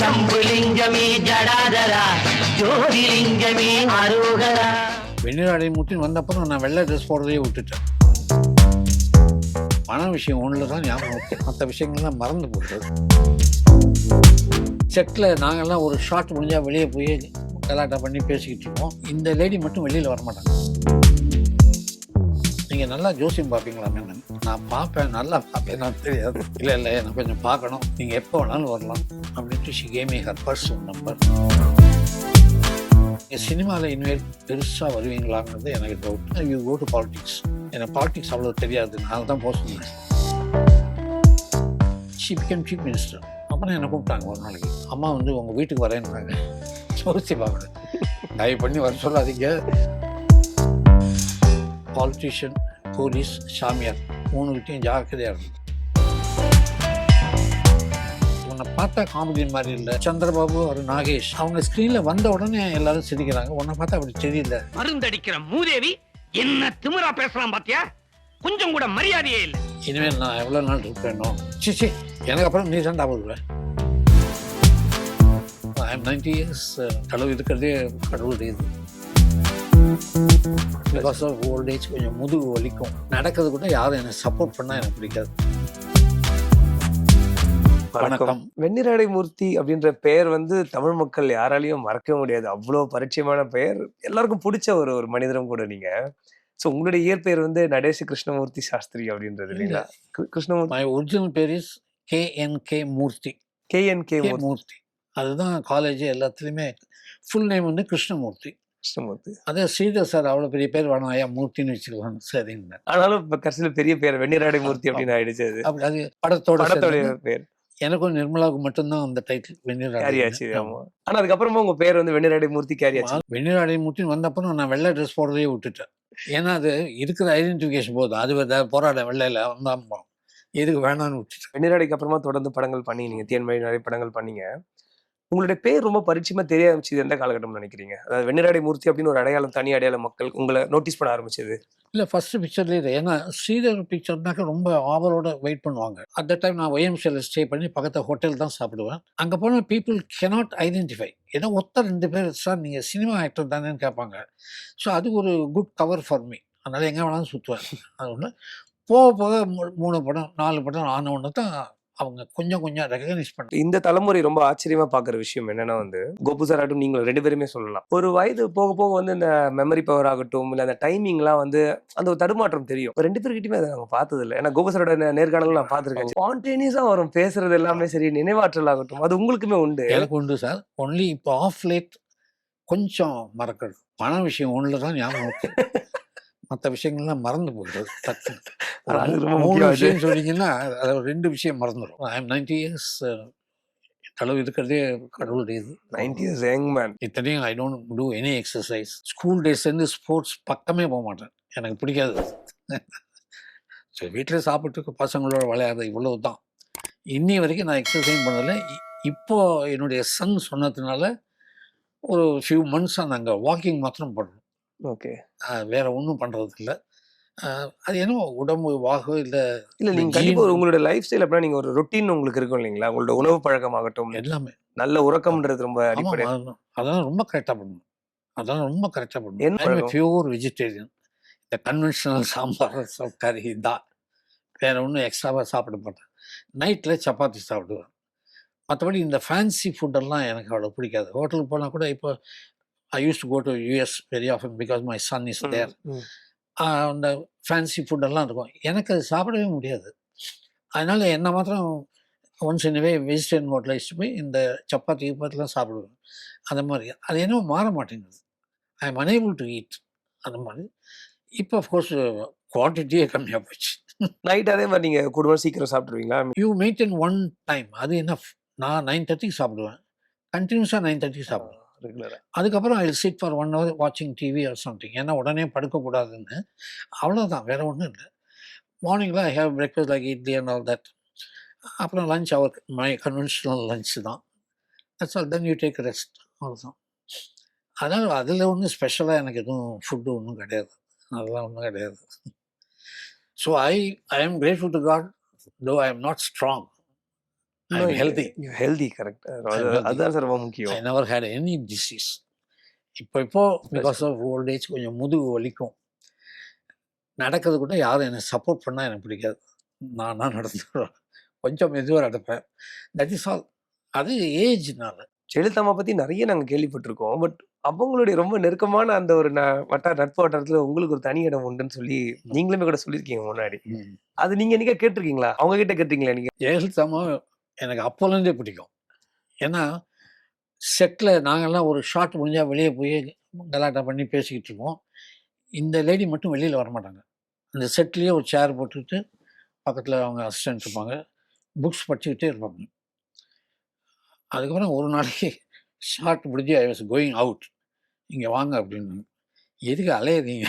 சம்புலிங்கமே ஜடாதரா ஜோதிலிங்கமே அரோகரா வெண்ணிலாடை முட்டின்னு வந்தப்பறம் நான் வெள்ளை ட்ரெஸ் போடுறதையே விட்டுட்டேன். பண விஷயம் ஒன்றில் தான் ஞாபகம் மற்ற விஷயங்கள்லாம் மறந்து போட்டு செட்டில் நாங்கள்லாம் ஒரு ஷார்ட் முடிஞ்சால் வெளியே போய் கலாட்டா பண்ணி பேசிக்கிட்டு இருப்போம் இந்த லேடி மட்டும் வெளியில் வரமாட்டாங்க. நீங்கள் நல்லா ஜோசியம் பார்ப்பீங்களா மேம் நான் பார்ப்பேன் நல்லா பார்ப்பேன். நான் தெரியாது. இல்லை இல்லை நான் கொஞ்சம் பார்க்கணும். நீங்கள் எப்போ வேணாலும் வரலாம். அப்படின்ட்டு she gave me her person number சினிமாவில் இனிமேல் பெருசாக வருவீங்களாங்கிறது எனக்கு doubt you go to politics எனக்கு பாலிடிக்ஸ் அவ்வளோ தெரியாது நான் தான் போக சொன்னேன் ஷி பிகேம் சீஃப் மினிஸ்டர் அப்புறம் என்னை கூப்பிட்டாங்க ஒரு நாளைக்கு அம்மா வந்து உங்கள் வீட்டுக்கு வரேன்னாங்க சோசி பார்க்கணும் தயவு பண்ணி வர சொல்லாதீங்க பாலிட்டிஷியன் போலீஸ் சாமியார் மூணுகிட்டையும் ஜாக்கிரதையாக இருக்கும் உன்னை பார்த்தா காமெடி மாதிரி இல்லை. சந்திரபாபு ஒரு நாகேஷ் அவங்க ஸ்க்ரீனில் வந்த உடனே எல்லாரும் சிரிக்கிறாங்க. உன்னை பார்த்தா அப்படி தெரியல. மருந்தடிக்கிற மூதேவி என்ன திமிரா பேசலாம் பாத்தியா? கொஞ்சம் கூட மரியாதையே இல்ல. இனிமேல் நான் எவ்வளோ நாள் இருப்பேனோ? சி சி எனக்கு அப்புறம் நீ தான் ஞாபகம் ஐ எம் நைன்டி இயர்ஸ் கடவுள் இருக்கிறதே கடவுளுடைய இது. பிகாஸ் ஆஃப் ஓல்ட் ஏஜ் கொஞ்சம் முதுகு வலிக்கும். நடக்கிறது கூட யாரும் என்னை சப்போர்ட் பண்ணால் எனக்கு பிடிக்காது. வணக்கம். வெண்ணிராடை மூர்த்தி அப்படின்ற பெயர் வந்து தமிழ் மக்கள் யாராலையும் மறக்க முடியாது. அவ்வளோ பரிச்சயமான பெயர். எல்லாருக்கும் பிடிச்ச ஒரு ஒரு மனிதரும் கூட நீங்க. ஸோ உங்களுடைய இயற்பெயர் வந்து நடேஷ் கிருஷ்ணமூர்த்தி சாஸ்திரி அப்படின்றது இல்லைங்களா? கிரு- கிருஷ்ணமூர்த்தி. ஒரிஜினல் பேர் is K N K Murthy K N K Murthy அதுதான் காலேஜ் எல்லாத்துலேயுமே ஃபுல் நேம் வந்து கிருஷ்ணமூர்த்தி. கிருஷ்ணமூர்த்தி. அதே ஸ்ரீதர் சார் அவ்வளோ பெரிய பேர் வேணாம். ஐயா மூர்த்தின்னு வச்சுக்கலாம் சரிங்க. ஆனாலும் இப்ப கடைசியில் பெரிய பேர் வெண்ணிராடை மூர்த்தி அப்படின்னு ஆயிடுச்சு அது. அப்படி அது படத்தோட படத்தோடைய பேர். எனக்கும் நிர்மலாவுக்கு மட்டும்தான் அந்த டைட்டில் ஆமா. ஆனா அதுக்கப்புறமா உங்க பேர் வந்து வெண்ணிராடை மூர்த்தி கேரி ஆச்சு. வெண்ணிலாடை முட்டின்னு வந்தப்பறம் நான் வெள்ளை ட்ரெஸ் போடுறதையே விட்டுட்டேன். ஏன்னா அது இருக்கிற ஐடென்டிஃபிகேஷன் போகுது அது போராட வெள்ளையில் வந்தான் எதுக்கு வேணான்னு விட்டுட்டேன். வெண்ணிராடைக்கு அப்புறமா தொடர்ந்து படங்கள் பண்ணீங்க நீங்க தேன்மொழி நிறைய படங்கள் பண்ணீங்க. உங்களுடைய பேர் ரொம்ப பரிச்சயமா தெரிய ஆரம்பிச்சது எந்த காலகட்டம் நினைக்கிறீங்க? அதாவது வெண்ணிராடை மூர்த்தி அப்படின்னு ஒரு அடையாளம் தனி அடையாளம் மக்கள் உங்களை நோட்டீஸ் பண்ண ஆரம்பிச்சது. இல்லை ஃபர்ஸ்ட் பிக்சர்லேயே இது ஏன்னா ஸ்ரீதர் பிக்சர்னாக்க ரொம்ப ஆவலோட வெயிட் பண்ணுவாங்க. அட் த டைம் நான் ஒய்எம்சியில் ஸ்டே பண்ணி பக்கத்து ஹோட்டல் தான் சாப்பிடுவேன். அங்கே போனால் பீப்புள் கெனாட் ஐடென்டிஃபை ஏதோ ஒத்த ரெண்டு பேர் சார் நீங்கள் சினிமா ஆக்டர் தானேன்னு கேட்பாங்க. ஸோ அது ஒரு குட் கவர் ஃபார் மீ அதனால் எங்கே வேணாலும் சுற்றுவேன் அது ஒன்று போக போக மூணு படம் நாலு படம் ஆன ஒன்று தான் அவங்க கொஞ்சம் கொஞ்சம் ரெகக்னைஸ் பண்ணுறாங்க இந்த தலைமுறை ரொம்ப ஆச்சரியமா பாக்குற விஷயம் என்னன்னா வந்து கோபு சார் ஆகட்டும் நீங்களும் ரெண்டு பேருமே சொல்லலாம். ஒரு வயது போக போக வந்து இந்த மெமரி பவர் ஆகட்டும் இல்ல அந்த டைமிங்லாம் வந்து அந்த ஒரு தடுமாற்றம் தெரியும். ரெண்டு பேர்கிட்டயுமே அதை நாங்க பார்த்தது இல்லை ஏன்னா கோபு சாரோட நே- நேர்காணல் நான் பார்த்திருக்கேன். ஸ்பான்டேனியஸா வரும். பேசுறது எல்லாமே சரி நினைவாற்றல் ஆகட்டும். அது உங்களுக்குமே உண்டு. எனக்கு உண்டு சார். ஒன்லி இப்போ ஆஃப் லேட் கொஞ்சம் மறக்கிறது பண விஷயம் ஒன்றில் தான் ஞாபகம் மற்ற விஷயங்கள்லாம் மறந்து போயிடுது டக்குன்னு. மூணு. விஷயம் சொன்னீங்கன்னா அது ஒரு ரெண்டு விஷயம் மறந்துடும் ஐ எம் நைன்டி இயர்ஸ் கடவுள் இருக்கிறதே கடவுளுடைய இது. Ninety years young man. இத்தனையும் I don't do any exercise. School டேஸ்லேருந்து sports பக்கமே போக மாட்டேன். எனக்கு பிடிக்காது சரி வீட்டில் சாப்பிட்டு பசங்களோட விளையாடுறது இவ்வளவு தான் இன்னி வரைக்கும் நான் எக்ஸசைஸ் பண்ணதில்லை. இப்போ என்னுடைய சன் சொன்னதுனால ஒரு ஃபியூ மந்த்ஸாக நாங்கள் வாக்கிங் மாத்திரம் பண்ணுறோம் ஓகே. வேற ஒன்றும் பண்ணுறது இல்லை அது என்ன உடம்பு வாகு இல்லை இல்ல நீங்க இந்த கண்டிப்பா ஒரு gene உங்களோட லைஃப் ஸ்டைல் அப்படின்னா நீங்க ஒரு ரொட்டீன் உங்களுக்கு இருக்கும் இல்லைங்களா? உங்களோட உணவு பழக்கமாகட்டும். எல்லாமே. நல்ல உறக்கம்ன்றது ரொம்ப அடிப்படை. அதெல்லாம் ரொம்ப கரெக்டாக பண்ணணும். அதெல்லாம் ரொம்ப கரெக்டாக என்ன பண்ணணும் பழக்கம்? பியூர் வெஜிடேரியன் இந்த கன்வென்ஷனல் சாம்பார் கறி தான் வேற ஒன்றும் எக்ஸ்ட்ராவாக சாப்பிட மாட்டேன். நைட்டில் சப்பாத்தி சாப்பிடுவேன். மற்றபடி இந்த ஃபேன்சி ஃபுட்டெல்லாம் எனக்கு அவ்வளோ பிடிக்காது. ஹோட்டலுக்கு போனால் கூட இப்போ I use to go to US very often because my son is there. அந்த ஃபேன்சி ஃபுட்டெல்லாம் இருக்கும். எனக்கு அது சாப்பிடவே முடியாது. அதனால் என்ன மாத்திரம் ஒன்ஸ் இன்வே வெஜிடேரியன் ஹோட்டலில் போய் இந்த சப்பாத்தி கிப்பாத்திலாம் சாப்பிடுவேன். அந்த மாதிரி. அது என்னவோ மாற மாட்டேங்குது. I am unable to eat. அந்த மாதிரி. இப்போ அஃப்கோர்ஸ் குவான்டிட்டியே கம்மியாக போச்சு. நைட் அதே மாதிரி நீங்க கூடுதல் சீக்கிரம் சாப்பிட்டுருவீங்களா? யூ மெயின்டைன் ஒன் டைம் அது என்ன நான் நைன் தேர்ட்டிக்கு சாப்பிடுவேன். கண்டினியூஸாக நைன் தேர்ட்டிக்கு சாப்பிடுவேன். ரெகுலராக அதுக்கப்புறம் I sit for one hour வாட்சிங் டிவி ஆர் சம்திங் ஏன்னா உடனே படுக்கக்கூடாதுன்னு. அவ்வளோதான் வேற ஒன்றும் இல்லை. மார்னிங்கில் I have breakfast like idli and all that அப்புறம் lunch our my conventional lunch தான். That's all then you take rest அவ்வளோதான் அதனால் அதில் ஒன்றும் ஸ்பெஷலாக எனக்கு எதுவும் ஃபுட்டு ஒன்றும் கிடையாது. அதெல்லாம் ஒன்றும் கிடையாது. ஸோ ஐ ஐ ஆம் grateful to God though I am not strong healthy. Healthy. Correct. அதுதான் சார் ரொம்ப முக்கியம். I never had any disease இப்போ இப்போ பிகாஸ் ஆஃப் ஓல்ட் ஏஜ் கொஞ்சம் முதுகு வலிக்கும். நடக்கிறது கூட யாரும் என்னை சப்போர்ட் பண்ணால் எனக்கு பிடிக்காது. நான் நான் நடந்துடுவேன் கொஞ்சம் மெதுவாக நடப்பேன். தட் இஸ் ஆல் அது ஏஜ்னால ஜெயலலிதாமா பத்தி நிறைய நாங்க கேள்விப்பட்டிருக்கோம். பட் அவங்களுடைய ரொம்ப நெருக்கமான அந்த ஒரு ந- வட்டார நட்பு வட்டாரத்துல உங்களுக்கு ஒரு தனி இடம் உண்டுன்னு சொல்லி நீங்களுமே கூட சொல்லியிருக்கீங்க முன்னாடி. அது நீங்க என்னைக்கா கேட்டிருக்கீங்களா? அவங்க கிட்ட கேட்டிருக்கீங்களா நீங்க? ஜெயலலிதாமா எனக்கு அப்போலேருந்தே பிடிக்கும். ஏன்னா செட்டில் நாங்கள்லாம் ஒரு ஷார்ட் முடிஞ்சால் வெளியே போய் கலாட்டா பண்ணி பேசிக்கிட்டு இருப்போம். இந்த லேடி மட்டும் வெளியில் வரமாட்டாங்க அந்த செட்லேயே ஒரு சேர் போட்டுக்கிட்டு பக்கத்தில் அவங்க அசிஸ்டன்ட் இருப்பாங்க. புக்ஸ் படிச்சுக்கிட்டே இருப்பாங்க. அதுக்கப்புறம் ஒரு நாளைக்கு ஷார்ட் முடிஞ்சு ஐ வாஸ் கோயிங் அவுட் இங்கே வாங்க அப்படின்னு எதுக்கு அலையுறீங்க?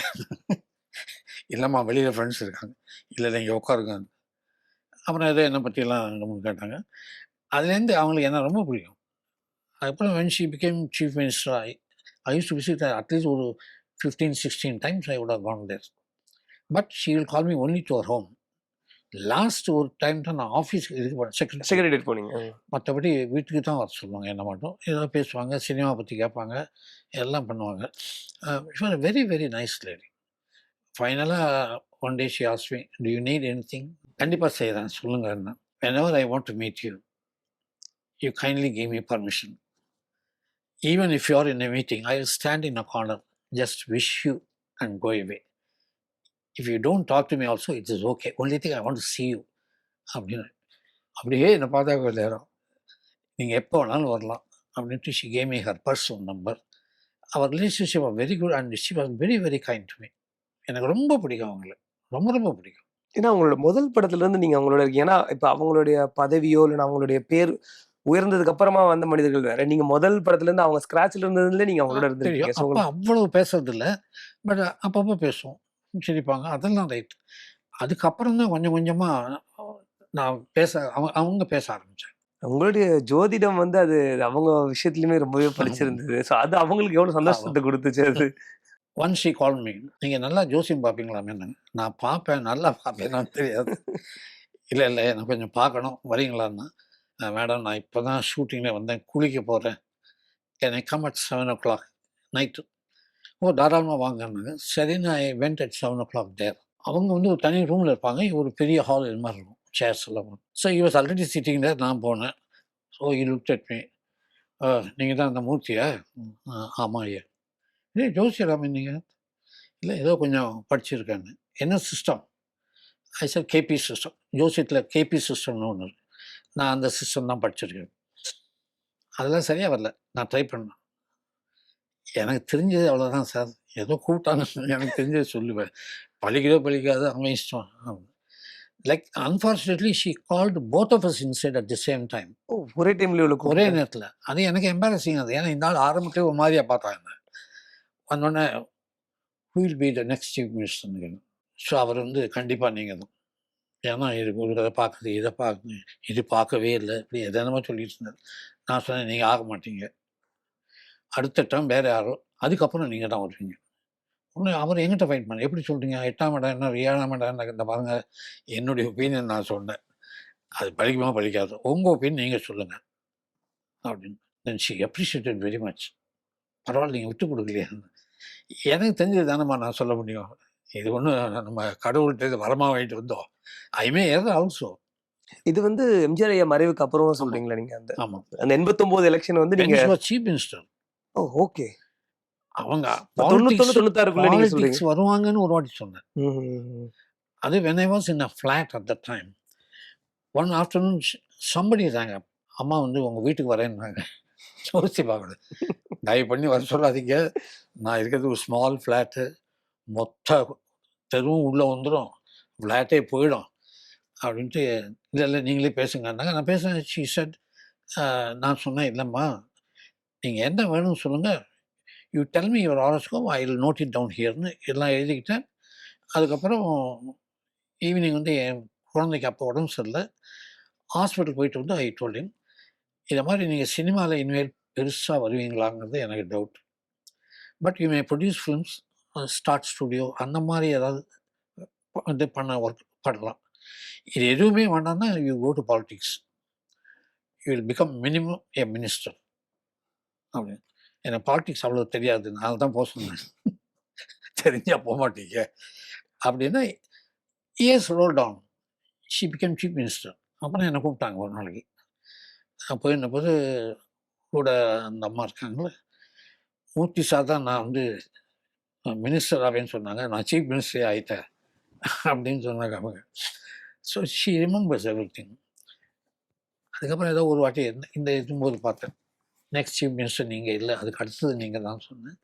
இல்லைம்மா வெளியில் ஃப்ரெண்ட்ஸ் இருக்காங்க. இல்லை இல்லை இங்கே உட்காருங்க. அப்புறம் ஏதோ என்னை பற்றியெல்லாம் மூணு கேட்டாங்க. அதுலேருந்து அவங்களுக்கு என்ன ரொம்ப பிடிக்கும் அதுக்கப்புறம் when she became chief minister I I use to visit at least ஒரு fifteen sixteen times I would have gone there but she will call me only to our home last ஒரு டைம் தான் நான் ஆஃபீஸ்க்கு இதுக்கு போனேன் secretary secretary போனீங்க. மற்றபடி வீட்டுக்கு தான் வர சொல்லுவாங்க என்ன மட்டும். ஏதோ பேசுவாங்க சினிமா பற்றி கேட்பாங்க எல்லாம் பண்ணுவாங்க. It's very very nice lady ஃபைனலாக one day she asked me do you need anything கண்டிப்பாக செய்கிறேன் சொல்லுங்கள் என்ன whenever I want to meet you, you kindly give me permission. Even if you're in a meeting, I will stand in a corner, just wish you and go away. If you don't talk to me also, it is okay. Only thing I want to see you. அப்படின்னு அப்படியே என்னை பார்த்தா கொஞ்ச நேரம் நீங்கள் எப்போ வேணாலும் வரலாம் அப்படின்ட்டு she came me her personal number our relationship are very good and she was very very kind to me எனக்கு ரொம்ப பிடிக்கும் அவங்கள ரொம்ப ரொம்ப பிடிக்கும் ஏன்னா அவங்களோட முதல் படத்துல இருந்து நீங்க அவங்களோட ஏன்னா இப்ப அவங்களுடைய பதவியோ இல்லைன்னா அவங்களுடைய பேர் உயர்ந்ததுக்கு அப்புறமா வந்த மனிதர்கள் வேற. நீங்க முதல் படத்துல இருந்து அவங்க ஸ்கிராச்ல இருந்ததுல நீங்க அவங்களோட இருந்திருக்கீங்க. அவ்வளவு பேசுறது இல்லை பட் அப்பப்போ பேசுவோம். சிரிப்பாங்க. அதெல்லாம் ரைட். அதுக்கப்புறம் தான் கொஞ்சம் கொஞ்சமா நான் பேச அவங்க அவங்க பேச ஆரம்பிச்சேன் உங்களுடைய ஜோதிடம் வந்து அது அவங்க விஷயத்துலயுமே ரொம்பவே படிச்சிருந்தது. சோ அது அவங்களுக்கு எவ்வளவு சந்தோஷத்தை கொடுத்துச்சு அது? ஒன் ஷீ கால் மீ நீங்கள் நல்லா ஜோசியம் பார்ப்பீங்களாமே நான் பார்ப்பேன் நல்லா பார்ப்பேன் தெரியாது. இல்லை இல்லை நான் கொஞ்சம் பார்க்கணும். வரீங்களான்னா? மேடம் நான் இப்போ தான் ஷூட்டிங்கில் வந்தேன். குளிக்க போகிறேன் எனக்கு come at seven o'clock night oh தாராளமாக வாங்கினாங்க சரின்னு I went at seven o'clock there அவங்க வந்து ஒரு தனி ரூமில் இருப்பாங்க. ஒரு பெரிய ஹால் இது மாதிரி இருக்கும். சேர்ஸ் எல்லாம் ஸோ இவர் ஆல்ரெடி சிட்டிங் தேர் நான் போனேன். So he look at me நீங்கள் தான் அந்த மூர்த்தியா? ஆமாம் ஐயா இல்லை ஜோசியராம நீங்கள் இல்லை ஏதோ கொஞ்சம் படிச்சிருக்கேன்னு என்ன system I sir KP system ஜோசியத்தில் KP சிஸ்டம்னு ஒன்று இருக்கு. நான் அந்த சிஸ்டம் தான் படிச்சிருக்கேன். அதெல்லாம் சரியாக வரல. நான் ட்ரை பண்ணேன். எனக்கு தெரிஞ்சது அவ்வளோதான் சார் ஏதோ கூப்பிட்டாங்க. எனக்கு தெரிஞ்சது சொல்லுவேன். பழிக்கிறதோ பழிக்காதோ அவன் இஷ்டம். Like unfortunately she called both of us inside at the same time oh, ஒரே டைம்ல உள்ள ஒரே நேரத்தில். அது எனக்கு எம்பாரசிங் அது. ஏன்னா இந்த ஆள் ஆரம்பிக்கவே ஒரு மாதிரியாக பார்த்தாங்க. வந்தோடனே will be the next chief மினிஸ்டர்னு so அவர் வந்து கண்டிப்பாக நீங்கள் தான். ஏன்னா இது ஒரு இதை பார்க்குது இதை பார்க்குது. இது பார்க்கவே இல்லை. இப்படி எதனமோ சொல்லிட்டு இருந்தார். நான் சொன்னேன் நீங்கள் ஆக மாட்டீங்க. அடுத்த டைம் வேறு யாரோ அதுக்கப்புறம் நீங்கள் தான் வருவீங்க. ஒன்று அவர் எங்கிட்ட ஃபைட் பண்ண எப்படி சொல்கிறீங்க எட்டாம் இடம் என்ன? ஏழாம் இடம் என்ன? இந்த பாருங்கள் என்னுடைய ஒப்பீனியன் நான் சொன்னேன். அது பழிக்குமா படிக்காது? உங்கள் ஒப்பீனியன் நீங்கள் சொல்லுங்கள் அப்படின்னு. Then she appreciated very much பரவாயில்ல நீங்கள் விட்டு கொடுக்கலையா. எனக்கு தெரிஞ்சது தானம்மா நான் சொல்ல முடியும். இது ஒன்றும் நம்ம கடவுள்கிட்ட வரமாக வாங்கிட்டு வந்தோம். ஐமே ஏதோ ஆல்சோ இது வந்து எம்ஜிஆர் ஐயா மறைவுக்கு அப்புறமா சொல்றீங்களா நீங்க அந்த ஆமாம் அந்த எண்பத்தொன்பது எலெக்ஷன் வந்து நீங்க சீஃப் மினிஸ்டர் ஓ ஓகே. அவங்க தொண்ணூத்தொன்னு தொண்ணூத்தாறுக்குள்ள வருவாங்கன்னு ஒரு வாட்டி சொன்னேன். அது when I was in a flat at the time one afternoon somebody தாங்க அம்மா வந்து உங்கள் வீட்டுக்கு வரேன்னாங்க. யோசிச்சு பார்க்கணும் தயவு பண்ணி வர சொல்லாதீங்க. நான் இருக்கிறது ஒரு ஸ்மால் ஃப்ளாட்டு மொத்த தெருவும் உள்ளே வந்துடும் ஃப்ளாட்டே போயிடும். அப்படின்ட்டு இல்லை இல்லை நீங்களே பேசுங்கன்னாங்க நான் பேசுகிறேன் ஷீ செட் நான் சொன்னேன் இல்லைம்மா. நீங்கள் என்ன வேணும்னு சொல்லுங்கள் you tell me your horoscope I will note it down ஹியர்னு எல்லாம் எழுதிக்கிட்டேன். அதுக்கப்புறம் ஈவினிங் வந்து என் குழந்தைக்கு அப்போ உடம்பு சரியில்லை. ஹாஸ்பிட்டல் போயிட்டு வந்து ஐ டோல்டிங் இதை மாதிரி நீங்கள் சினிமாவில் இனிமேல் பெருசாக வருவீங்களாங்கிறது எனக்கு doubt but you may produce films start studio அந்த மாதிரி ஏதாவது இது பண்ண ஒர்க் பண்ணலாம். இது எதுவுமே வேண்டாம்னா you go to politics you will become minimum a minister அப்படின்னு எனக்கு பாலிடிக்ஸ் அவ்வளோ தெரியாது. நான் தான் போக சொன்னேன். தெரிஞ்சால் போக மாட்டீங்க. அப்படின்னா years roll down she become chief minister அப்புறம் என்னை கூப்பிட்டாங்க ஒரு நாளைக்கு? நான் போயிருந்த போது கூட அந்த அம்மா இருக்காங்களே. மூர்த்தி சார் தான் நான் வந்து மினிஸ்டர் ஆவேன்னு சொன்னாங்க. நான் சீஃப் மினிஸ்டரே ஆயிட்டேன். அப்படின்னு சொன்னாங்க அவங்க. So she remembers everything அதுக்கப்புறம் ஏதோ ஒரு வாட்டி இந்த- இந்த இருக்கும்போது பார்த்தேன். நெக்ஸ்ட் சீஃப் மினிஸ்டர் நீங்கள் இல்லை அதுக்கு அடுத்தது நீங்கள் தான் சொன்னேன்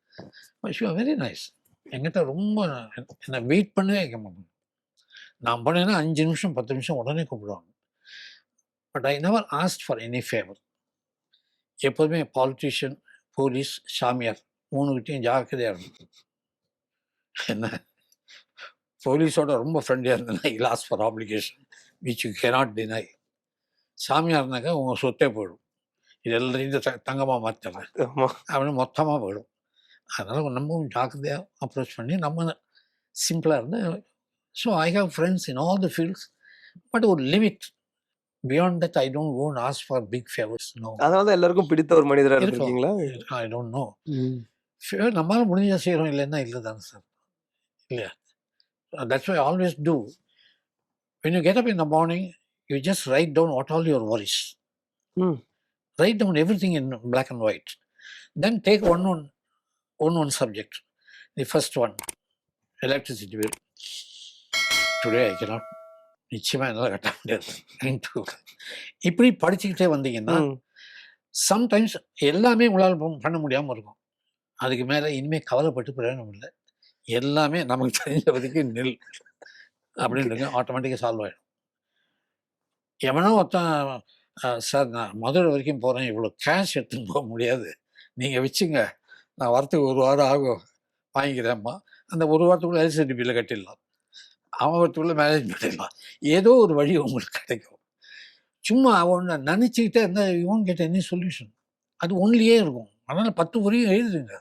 பட் ஷி வெரி நைஸ் என்கிட்ட ரொம்ப என்னை வெயிட் பண்ணவே வைக்க மாட்டேன் நான் போனேன்னா அஞ்சு நிமிஷம் பத்து நிமிஷம் உடனே கூப்பிடுவாங்க. But I never asked for any favour எப்போதுமே பாலிட்டிஷியன் போலீஸ் சாமியார் மூணுகிட்டையும் ஜாக்கிரதையாக இருக்கும் என்ன? போலீஸோட ரொம்ப ஃப்ரெண்ட்லியாக இருந்தேன்னா இலாஸ் for application which you cannot deny. சாமியார்னாக்கா உங்கள் சொத்தே போயிடும். இது எல்லாத்தையும் த தங்கமாக மாற்றிடுறேன் அப்படின்னு மொத்தமாக போயிடும். அதனால் ரொம்பவும் ஜாக்கிரதையாக அப்ரோச் பண்ணி நம்ம சிம்பிளாக இருந்து so I have friends in all the fields but ஒரு limit beyond that I don't own ask for big favours no அதனால தான் எல்லாருக்கும் பிடித்த ஒரு மனிதரா இருக்கும். இருந்திருக்கீங்களா ஐ டோன்ட் நோ ஃபேவர் நம்மளால் முடிஞ்ச செய்கிறோம் இல்லைன்னா இல்லை தானே சார் இல்லையா that's why always do when you get up in the morning you just write down what all your worries Hmm. write down everything in black and white. Then take one one one one subject. The first one, electricity bill. Today I cannot நிச்சயமாக என்னால் கட்ட முடியாது. Into. இப்படி படிச்சுக்கிட்டே வந்தீங்கன்னா. Sometimes எல்லாமே உங்களால் பண்ண முடியாமல் இருக்கும். அதுக்கு மேலே இனிமேல் கவலைப்பட்டு பிரயோஜனம் இல்லை. எல்லாமே நமக்கு தெரிஞ்ச வரைக்கும் நெல் அப்படின்னு ஆட்டோமேட்டிக்காக சால்வ் ஆகிடும் எவனோ ஒருத்தன் "அஹ், சார் நான் மதுரை வரைக்கும் போகிறேன் இவ்வளோ கேஷ் எடுத்துன்னு போக முடியாது. நீங்கள் வச்சுங்க. நான் வரத்துக்கு ஒரு வாரம் ஆகும். வாங்கிக்கிறேன்மா அந்த ஒரு வாரத்துக்குள்ளே எல்சிடி பில்லை கட்டிடலாம். அவன் வரத்துக்குள்ளே மேனேஜ் பண்ணிடலாம் ஏதோ ஒரு வழி உங்களுக்கு கிடைக்கும். சும்மா அவனை நினச்சிக்கிட்டே இருந்தால் இவன் கேட்ட என்ன சொல்யூஷன் அது ஒன்லியே இருக்கும். அதனால் பத்து வரையும் எழுதுங்க.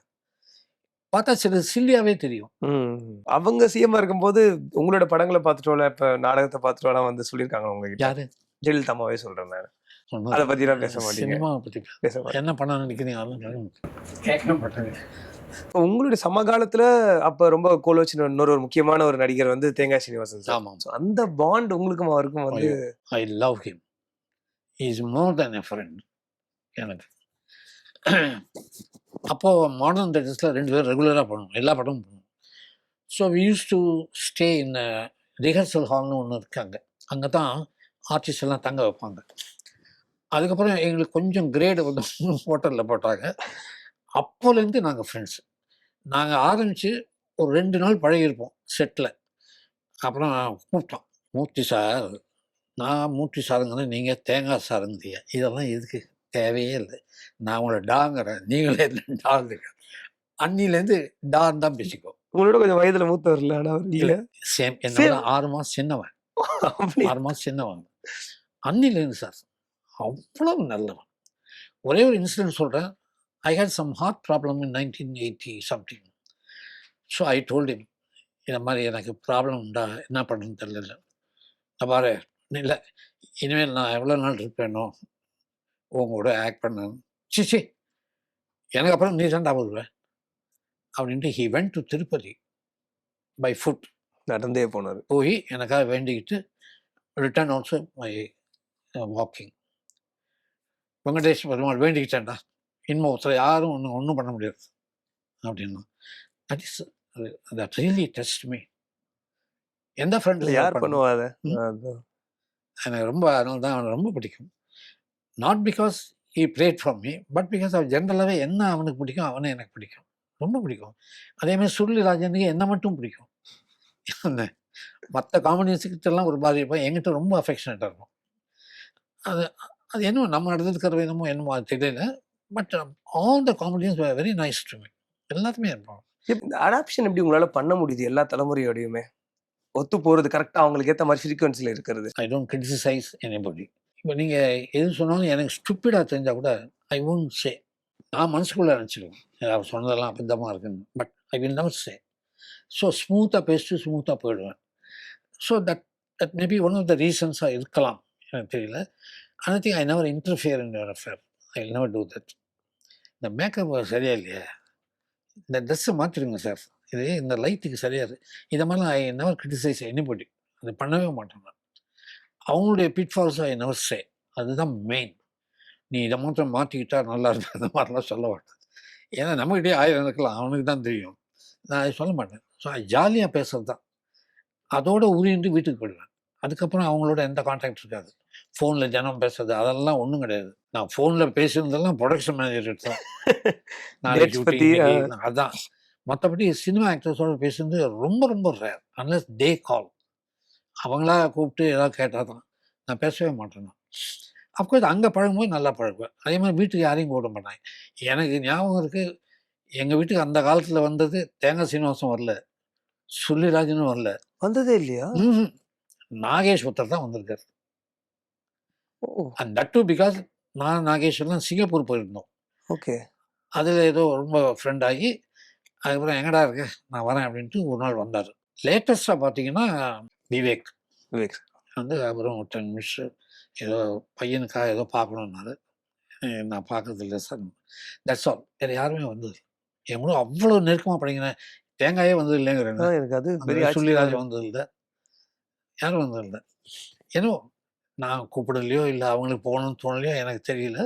பார்த்தா சில சில்லியாகவே தெரியும். ம். அவங்க சிஎம்மா இருக்கும்போது உங்களோட படங்களை பார்த்துட்டோம்ல இப்ப நாடகத்தை பார்த்துட்டோம்லாம் வந்து சொல்லியிருக்காங்க உங்ககிட்ட? யாரு? ஜெயலலிதா அம்மாவே சொல்றேன் நான். அதை பத்திலாம் பேச மாட்டீங்க. சினிமாவை பற்றி பேச என்ன பண்ண நினைக்கிறீங்க? அதெல்லாம் கேட்க மாட்டாங்க உங்களுடைய சமகாலத்துல அப்ப ரொம்ப கோலோச்சின இன்னொரு ஒரு முக்கியமான ஒரு நடிகர் வந்து தேங்காய் சீனிவாசன் சார். ஆமாம். அந்த பாண்ட் உங்களுக்கும் அவருக்கும் வந்து I love him is more than a friend எனக்கு. அப்போது மாடர்ன் தேட்டர்ஸில் ரெண்டு பேரும் ரெகுலராக பண்ணுவோம் எல்லா படமும் பண்ணுவோம் so we use to stay in rehearsal ஹால்னு ஒன்று இருக்காங்க. அங்கே தான் ஆர்டிஸ்ட் எல்லாம் தங்க வைப்பாங்க. அதுக்கப்புறம் எங்களுக்கு கொஞ்சம் கிரேடு வந்து ஹோட்டலில் போட்டாங்க. அப்போலேருந்து நாங்கள் ஃப்ரெண்ட்ஸ் நாங்கள் ஆரம்பித்து ஒரு ரெண்டு நாள் பழகியிருப்போம் செட்டில் அப்புறம் கூப்பிட்டோம் மூர்த்தி சார் நான் மூர்த்தி சாருங்கிறேன் நீங்கள் தேங்காய் சாருங்கிறீங்க. இதெல்லாம் எதுக்கு? தேவையே இல்லை. நான் உங்களை டாங்கிறேன் நீங்களே டாங்க அன்னிலேருந்து டான் தான் பேசிக்கோ உங்களோட கொஞ்சம் வயதுல மூத்தவர் இல்ல ஆனா அவர் இல்ல சேம் என்னோட ஆறு மாதம் சின்னவன். ஆறு மாதம் சின்னவன். அன்னிலேருந்து சார் அவ்வளவு நல்லவன். ஒரே ஒரு இன்சிடென்ட் சொல்கிறேன் I had some hard problem in nineteen eighty something so I told him இந்த மாதிரி எனக்கு ப்ராப்ளம் உண்டா? என்ன பண்ணுன்னு தெரியல. நான் பாரு இல்லை இனிமேல் நான் எவ்வளோ நாள் இருப்பேனோ உங்களோட ஆக்ட் பண்ண சிச்சி எனக்கு அப்புறம் நீ தான்டா வருவேன் அப்படின்ட்டு he went to Tirupati by foot நடந்தே போனாரு. போய் எனக்காக வேண்டிக்கிட்டு return also my walking Venkatesh Perumal வேண்டிக்கிட்டேன்டா. இனிமே ஒருத்தர் யாரும் ஒன்றும் ஒன்றும் பண்ண முடியாது. அப்படின்னா that is that really test me எந்த ஃப்ரெண்டில் யார் பண்ணுவா. எனக்கு ரொம்ப அதனால தான் அவனை ரொம்ப பிடிக்கும். Not because he prayed for me but because அவன் ஜென்ரலாகவே என்ன அவனுக்கு பிடிக்கும் அவனை எனக்கு பிடிக்கும். ரொம்ப பிடிக்கும். அதே மாதிரி சுருளி ராஜனுக்கு என்ன மட்டும் பிடிக்கும். மற்ற காமெடியன்ஸுக்கிட்டலாம் ஒரு மாதிரி இருப்பேன். என்கிட்ட ரொம்ப அஃபெக்ஷனேட்டாக இருக்கும். அது அது என்னமோ நம்ம நடந்துருக்கிற என்னமோ என்னமோ அது தெரியல. But all the comedians very nice to me எல்லாத்துமே இருப்பாங்க. இந்த அடாப்ஷன் எப்படி உங்களால பண்ண முடியுது எல்லா தலைமுறையோடையுமே? ஒத்து போறது கரெக்டா அவங்களுக்கு ஏத்த மாதிரி ஃப்ரீக்வன்சில இருக்கிறது. ஐ டோன்ட் கிரிட்டிசைஸ் எனிபடி இப்போ நீங்கள் எது சொன்னாலும் எனக்கு ஸ்டூப்பிடாக தெரிஞ்சால் கூட ஐ ஒன்ட் சே நான் மனசுக்குள்ளே நினச்சிடுவேன் அவர் சொன்னதெல்லாம் அபத்தமாக இருக்குன்னு. But I will never say so ஸ்மூத்தாக பேசிட்டு ஸ்மூத்தாக போயிடுவேன். So that that maybe one of the ரீசன்ஸாக இருக்கலாம். எனக்கு தெரியல. Thing I never interfere in your affair. I will do that இந்த மேக்கப் சரியா இல்லையா? இந்த ட்ரெஸ்ஸை மாற்றிடுங்க சார் இது இந்த லைட்டுக்கு சரியா இருக்குது இதை மாதிரிலாம் ஐ நெவர் கிரிட்டிசைஸ் எனிபடி அது பண்ணவே மாட்டேன் நான். அவங்களுடைய பிட்ஃபால்ஸ் ஐ நெவர் சே அதுதான் மெயின் நீ இதை மாத்திரம் மாற்றிக்கிட்டா நல்லா இருக்கு அந்த மாதிரிலாம் சொல்ல மாட்டேன். ஏன்னா நம்மகிட்டே ஆயிரம் இருக்கலாம். அவனுக்கு தான் தெரியும். நான் அதை சொல்ல மாட்டேன். ஸோ ஜாலியாக பேசுறது தான். அதோட உரிந்து வீட்டுக்கு போயிடுவேன். அதுக்கப்புறம் அவங்களோட எந்த கான்டாக்ட் இருக்காது. ஃபோனில் ஜனம் பேசுறது அதெல்லாம் ஒன்றும் கிடையாது. நான் ஃபோனில் பேசுனதெல்லாம் ப்ரொடக்ஷன் மேனேஜர் தான். நாளைக்கு அதான். மற்றபடி சினிமா ஆக்டர்ஸோட பேசுறது ரொம்ப ரொம்ப ரேர் அன்லஸ் டே கால் அவங்களா கூப்பிட்டு ஏதாவது கேட்டால் தான். நான் பேசவே மாட்டேன் அப்கோர்ஸ் அங்கே பழகும்போது நல்லா பழகுவேன். அதே மாதிரி வீட்டுக்கு யாரையும் கூப்பிட மாட்டாங்க. எனக்கு ஞாபகம் இருக்குது எங்கள் வீட்டுக்கு அந்த காலத்தில் வந்தது தேங்காய் சீனிவாசம் வரல. சுள்ளிராஜனும் வரல. வந்ததே இல்லையா. நாகேஷ் ஒருத்தர் தான் வந்திருக்காரு. Oh. And that too because நான் எல்லாம் சிங்கப்பூர் போயிருந்தோம். ஓகே. அதில் ஏதோ ரொம்ப ஃப்ரெண்ட் ஆகி அதுக்கப்புறம் எங்கடா இருக்கு? நான் வரேன் அப்படின்ட்டு ஒரு நாள் வந்தார். லேட்டஸ்ட்டாக பார்த்தீங்கன்னா விவேக். விவேக். வந்து அப்புறம் டென் மினிட்ஸ் ஏதோ பையனுக்காக ஏதோ பார்க்கணுன்னாரு நான் பார்க்கறது இல்லை சார் தட்ஸ் ஆல் வேறு யாருமே வந்தது என் கூட அவ்வளோ நெருக்கமாக படிக்கிறேன் தேங்காயே வந்தது இல்லைங்கிறேன் சுள்ளிராஜ் ஆச்சரியம். வந்தது இல்லை யாரும் வந்தது இல்லை ஏன்னோ நான் கூப்பிடலையோ இல்லை அவங்களுக்கு போகணும்னு தோணலையோ எனக்கு தெரியல.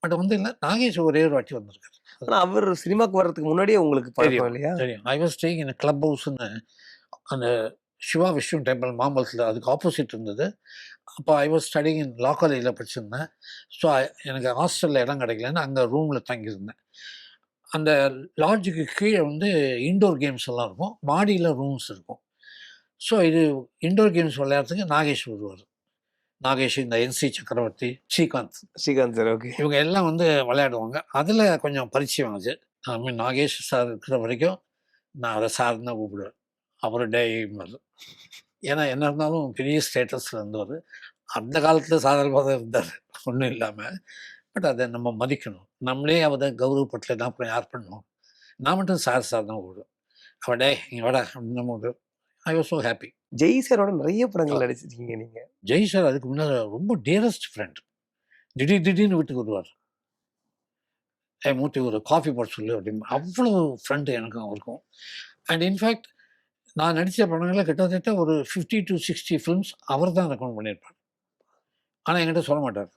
பட் வந்து இல்லை நாகேஷ் ஒரே ஒரு வாட்டி வந்திருக்காரு. ஆனா அவர் சினிமாக்கு வர்றதுக்கு முன்னாடியே உங்களுக்கு பழக்கம். இல்லையா? தெரியும். I was staying in club ஹவுஸ்னு அந்த சிவா விஷ்ணு டெம்பிள் மாம்பலத்தில் அதுக்கு ஆப்போசிட் இருந்தது. அப்போ ஐ வாஸ் ஸ்டடிங் இன் லா காலேஜில் படிச்சிருந்தேன். ஸோ எனக்கு ஹாஸ்டலில் இடம் கிடைக்கலன்னு அங்கே ரூமில் தங்கியிருந்தேன். அந்த லாட்ஜுக்கு கீழே வந்து இன்டோர் கேம்ஸ் எல்லாம் இருக்கும். மாடியில் ரூம்ஸ் இருக்கும். ஸோ இது இன்டோர் கேம்ஸ் விளையாடுறதுக்கு நாகேஷ் வருவார். நாகேஷ் இந்த என்சி சக்கரவர்த்தி ஸ்ரீகாந்த். Srikanth sir okay. இவங்க எல்லாம் வந்து விளையாடுவாங்க. அதில் கொஞ்சம் பரிச்சயம் ஐ மீன் நாகேஷ் சார் இருக்கிற வரைக்கும் நான் அதை சார் தான் கூப்பிடுவேன். அப்புறம் டே ஏன்னா என்ன இருந்தாலும் பெரிய ஸ்டேட்டஸில் இருந்தவர். அந்த காலத்தில் சாதாரணமாக தான் இருந்தார். ஒன்றும் இல்லாமல் பட் அதை நம்ம மதிக்கணும். நம்மளே அவரை கௌரவப்பட்டலைன்னா அப்புறம் யார் பண்ணுவோம் நான் மட்டும் சார் சார் தான் கூப்பிடுவேன். அவன் டே இங்கே வாடா அப்படின்னு நம்ம I was so happy Jai சாரோட நிறைய படங்கள் நடிச்சிருக்கீங்க நீங்க. ஜெய் சார் அதுக்கு முன்னால் ரொம்ப டியரஸ்ட் ஃப்ரெண்ட் திடீர் திடீர்னு வீட்டுக்கு வருவார். ஏ மூர்த்தி ஒரு காஃபி போட சொல்லு அப்படின்னு. அவ்வளோ ஃப்ரெண்டு எனக்கும் அவருக்கும். அண்ட் இன்ஃபேக்ட் நான் நடித்த படங்களில் கிட்டத்தட்ட ஒரு ஃபிஃப்டி டு சிக்ஸ்டி ஃபிலிம்ஸ் அவர் தான் ரெக்கமெண்ட் பண்ணியிருப்பார். ஆனால் என்கிட்ட சொல்ல மாட்டார்.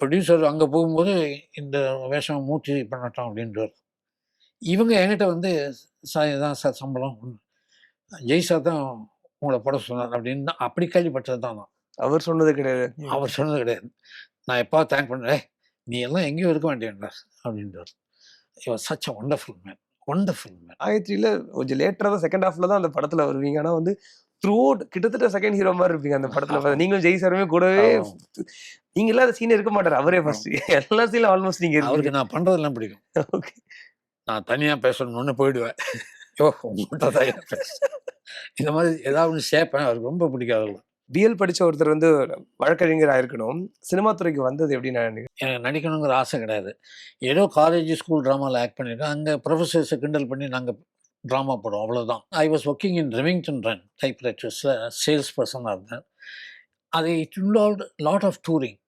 ப்ரொடியூசர் அங்கே போகும்போது இந்த வேஷம் மூர்த்தி பண்ணட்டோம் அப்படின்றார். இவங்க என்கிட்ட வந்து சார் இதான் சார் சம்பளம். ஜெய் சார் தான் உங்களை போட சொன்னார் அப்படின்னு தான் அப்படி கேள்விப்பட்டது தான் நான். அவர் சொன்னது கிடையாது. அவர் சொன்னது கிடையாது. நான் எப்போ தேங்க் பண்ணேன் நீ எல்லாம் எங்கேயும் இருக்க வேண்டியடா அப்படின்றார். இவர் such a wonderful man wonderful man ஆயிரத்தில கொஞ்சம் லேட்டரா தான் செகண்ட் ஹாஃப்ல தான் அந்த படத்துல வருவீங்க. ஆனா வந்து த்ரூ கிட்டத்தட்ட செகண்ட் ஹீரோ மாதிரி இருப்பீங்க அந்த படத்துல. பார்த்தா. நீங்களும் ஜெய் சாருமே கூடவே நீங்க இல்லாத சீன் இருக்க மாட்டாரு அவரே ஃபர்ஸ்ட் எல்லா சீனும் ஆல்மோஸ்ட் நீங்க இருக்கீங்க அவருக்கு நான் பண்ணுறதெல்லாம் பிடிக்கும். ஓகே நான் தனியாக பேசணும்னு போயிடுவேன். யோ உங்கள்கிட்ட தான் ஏன் பேச இந்த மாதிரி ஏதாவது ஒன்று சேர்ப்பேன் அவருக்கு ரொம்ப பிடிக்காது பிஎல் படிச்ச ஒருத்தர் வந்து வழக்கறிஞர் ஆயிருக்கணும் சினிமா துறைக்கு வந்தது எப்படின்னு நான் நினைக்கிறேன். எனக்கு நடிக்கணுங்கிற ஆசை கிடையாது. ஏதோ காலேஜ் ஸ்கூல் ட்ராமாவில் ஆக்ட் பண்ணியிருக்கேன் அங்கே ப்ரொஃபஸர்ஸை கிண்டல் பண்ணி நாங்கள் ட்ராமா போடுவோம். அவ்வளோதான் I was working in Remington Rand type ரைட்டர்ஸில் sales பர்சனாக இருந்தேன். அது it involve lot of touring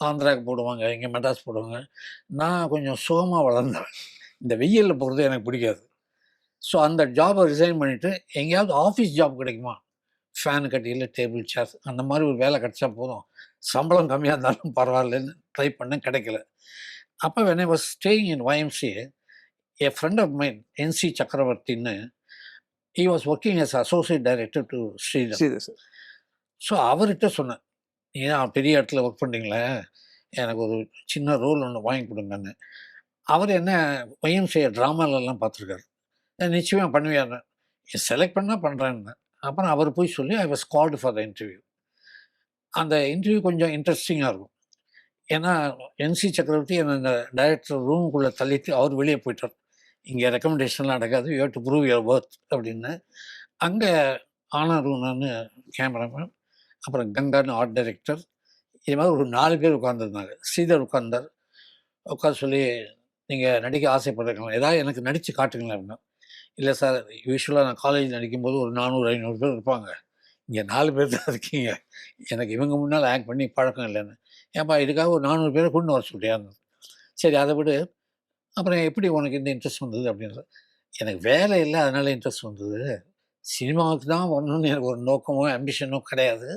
ஆந்திராவுக்கு போடுவாங்க இங்கே மெட்ராஸ் போடுவாங்க. நான் கொஞ்சம் சுகமாக வளர்ந்தேன் இந்த வெயிலில் போகிறது எனக்கு பிடிக்காது. ஸோ அந்த ஜாபை ரிசைன் பண்ணிவிட்டு எங்கேயாவது ஆஃபீஸ் ஜாப் கிடைக்குமா? ஃபேன் கட்டியில் டேபிள் சேர் அந்த மாதிரி ஒரு வேலை கிடைச்சா போதும். சம்பளம் கம்மியாக இருந்தாலும் பரவாயில்லன்னு ட்ரை பண்ண கிடைக்கல. அப்போ when I was staying in YMCA a friend of mine N C சக்கரவர்த்தின்னு he was working as associate director to Sridhar so அவர்கிட்ட சொன்னேன் ஏன் பெரிய இடத்துல ஒர்க் பண்ணுறீங்களே எனக்கு ஒரு சின்ன ரோல் ஒன்று வாங்கி கொடுங்கன்னு. அவர் என்ன ஒய்எம்சிஏ ட்ராமாலெல்லாம் பார்த்துருக்காரு. நிச்சயமாக பண்ணுவியான்னு செலக்ட் பண்ணால் பண்ணுறேன்னு அப்புறம் அவர் போய் சொல்லி I was called for the interview அந்த இன்டர்வியூ கொஞ்சம் இன்ட்ரெஸ்டிங்காக இருக்கும். ஏன்னா என்சி சக்கரவர்த்தி என்னை இந்த டைரக்டர் ரூமுக்குள்ளே தள்ளிட்டு அவர் வெளியே போயிட்டார். இங்கே ரெக்கமெண்டேஷன்லாம் நடக்காது. You to prove your worth அப்படின்னு. அங்கே ஆனாருன்னு கேமராமேன் அப்புறம் கங்கான்னு ஆர்ட் டைரக்டர் இது மாதிரி ஒரு நாலு பேர் உட்காந்துருந்தாங்க ஸ்ரீதர் உட்காந்தார் உட்காந்து சொல்லி நீங்கள் நடிக்க ஆசைப்படுறீங்களா? ஏதாவது எனக்கு நடித்து காட்டுங்களேன் அப்படின்னா இல்லை சார் யூஸ்வலாக நான் காலேஜ் நடிக்கும்போது ஒரு நானூறு ஐநூறு பேர் இருப்பாங்க. இங்கே நாலு பேர் தான் இருக்கீங்க. எனக்கு இவங்க முன்னால் ஆக்ட் பண்ணி பழக்கம் இல்லைன்னு. ஏன்பா இதுக்காக ஒரு நானூறு பேரை கொண்டு வர சொல்லியாங்க சரி அதை விட. அப்புறம் எப்படி உனக்கு இந்த இன்ட்ரெஸ்ட் வந்தது அப்படின்றது எனக்கு வேலை இல்லை அதனால இன்ட்ரெஸ்ட் வந்தது. சினிமாவுக்கு தான் வரணும்னு எனக்கு ஒரு நோக்கமோ அம்பிஷனோ கிடையாது.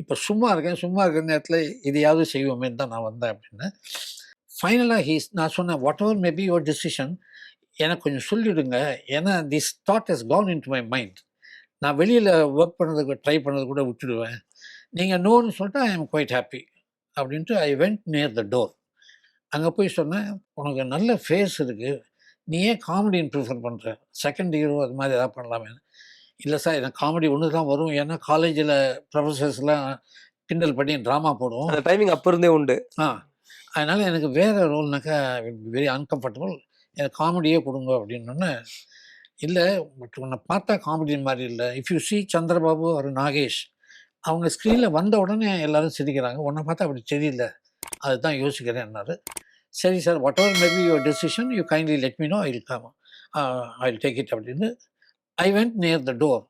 இப்போ சும்மா இருக்கேன் சும்மா இருக்கிற நேரத்தில் இதையாவது செய்வோமேன்னு தான் நான் வந்தேன் அப்படின்னு. ஃபைனலாக ஹீஸ் நான் சொன்னேன் whatever maybe your decision எனக்கு கொஞ்சம் சொல்லிவிடுங்க ஏன்னா this thought has gone into my mind நான் வெளியில் ஒர்க் பண்ணதுக்கு ட்ரை பண்ணது கூட விட்டுடுவேன். நீங்கள் நோன்னு சொல்லிட்டு ஐ எம் குவைட் ஹாப்பி அப்படின்ட்டு I went near the door அங்கே போய் சொன்னேன் உனக்கு நல்ல ஃபேஸ் இருக்குது நீ ஏன் காமெடின்னு ப்ரிஃபர் பண்ணுற செகண்ட் ஹீரோ அது மாதிரி எதாவது பண்ணலாமே. இல்லை சார் எனக்கு காமெடி ஒன்று தான் வரும். ஏன்னா காலேஜில் ப்ரொஃபஸர்ஸ்லாம் கிண்டல் பண்ணி ட்ராமா போடுவோம். அந்த டைமிங் அப்ப இருந்தே உண்டு. ஆ. அதனால் எனக்கு வேறு ரோல்னாக்கா வெரி அன்கம்ஃபர்டபுள் எனக்கு காமெடியே கொடுங்க அப்படின்னோடனே இல்லை பட் உன்னை பார்த்தா காமெடி மாதிரி இல்லை. இஃப் யூ சி சந்திரபாபு ஒரு நாகேஷ் அவங்க ஸ்க்ரீனில் வந்த உடனே எல்லாரும் சிரிக்கிறாங்க. உன்னை பார்த்தா அப்படி தெரியல. அதுதான் யோசிக்கிறேன் என்னாரு சரி sir whatever maybe your decision you kindly let me know I will come I will take it அப்படின்னு I went near the door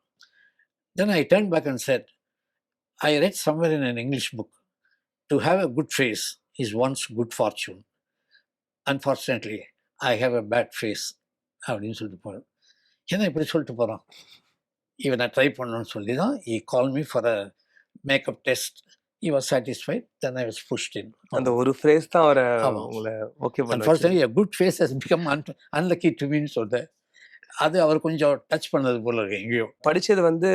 then I turn back and said I read somewhere in an English book to have a good face is one's good fortune unfortunately I have a bad face அப்படின்னு சொல்லிட்டு போகிறேன் ஏன்னா இப்படி சொல்லிட்டு போகிறான் இவன் நான் try பண்ணணும்னு சொல்லி தான் he call me for a makeup test he was satisfied then I was pushed in அந்த ஒரு ஃப்ரேஸ் தான் அவரை. உங்களை okay unfortunately a good face become un unlucky to me ன்னு சொல்லிட்டேன் அது அவர் கொஞ்சம் டச் பண்ணது போல இருக்கு எங்கேயோ. படிச்சது வந்து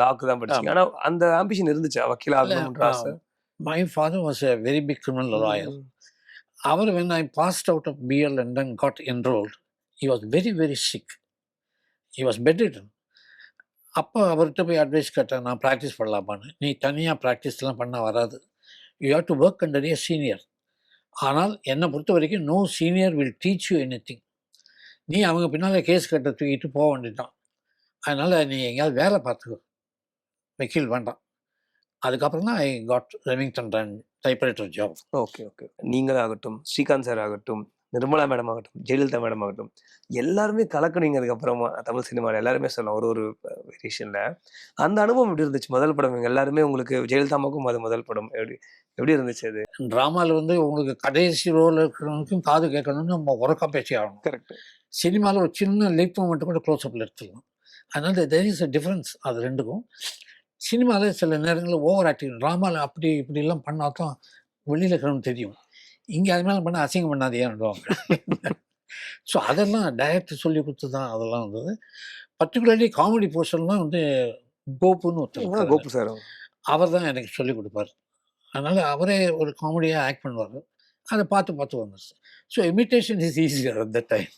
லாக்கு தான் படிச்சீங்க ஆனா அந்த ஆம்பிஷன் இருந்துச்சா? வக்கீல் ஆகணும்ன்ற ஆசை? My father was a very big criminal lawyer. அவர் when I passed out of BL and then got enrolled, he was very, very sick. He was bedridden. அப்போ அவர்கிட்ட போய் அட்வைஸ் கேட்டேன் நான் ப்ராக்டிஸ் பண்ணலாமான்னு. நீ தனியாக ப்ராக்டிஸ்லாம் பண்ண வராது. You have to work under a senior ஆனால் என்னை பொறுத்த வரைக்கும் no senior will teach you anything நீ அவங்க பின்னால் கேஸ் கட்ட தூக்கிட்டு போக வேண்டியதான் அதனால் நீ எங்கேயாவது வேலை பார்த்துக்கோ. வக்கீல் வேண்டாம். அதுக்கப்புறம் தான் I got Remington typewriter job okay okay நீங்களாகட்டும் Srikanth sir ஆகட்டும் நிர்மலா மேடம் ஆகட்டும் ஜெயலலிதா மேடம் ஆகட்டும் எல்லாருமே கலக்குனீங்க அப்புறமா தமிழ் சினிமாவில் எல்லாருமே சொல்லலாம். ஒரு ஒரு வேரியேஷன்ல அந்த அனுபவம் எப்படி இருந்துச்சு? முதல் படம் எல்லாருமே உங்களுக்கு ஜெயலலிதாமாக்கும் அது முதல் படம். எப்படி எப்படி இருந்துச்சு அது? ட்ராமாவில் வந்து உங்களுக்கு கடைசி ரோல் இருக்கிறவனுக்கும் காது கேட்கணும்னு நம்ம உறக்க பேசி ஆகணும். கரெக்ட் சினிமாவில் ஒரு சின்ன லிப் மட்டும் கூட க்ளோஸ்அப்பில் எடுத்துக்கலாம். அதனால் தெர் இஸ் அ டிஃப்ரென்ஸ் அது ரெண்டுக்கும். சினிமாவில் சில நேரங்களில் ஓவர் ஆக்டிங் ட்ராமாவில் அப்படி இப்படிலாம் பண்ணால் தான் வெளியில் இருக்கிறவங்க தெரியும். இங்கே அது மேலே பண்ண அசிங்கம் பண்ணாதேன்னுவாங்க ஸோ அதெல்லாம் டைரக்டர் சொல்லி கொடுத்து தான் அதெல்லாம் வந்தது. பர்டிகுலர்லி காமெடி போர்ஷன்லாம் வந்து கோப்புன்னு ஒருத்தர் கோபு சார் அவர் தான் எனக்கு சொல்லிக் கொடுப்பார். அதனால் அவரே ஒரு காமெடியாக ஆக்ட் பண்ணுவார். அதை பார்த்து பார்த்து வந்துச்சு ஸோ இமிட்டேஷன் இஸ் ஈஸியர் அந்த டைம்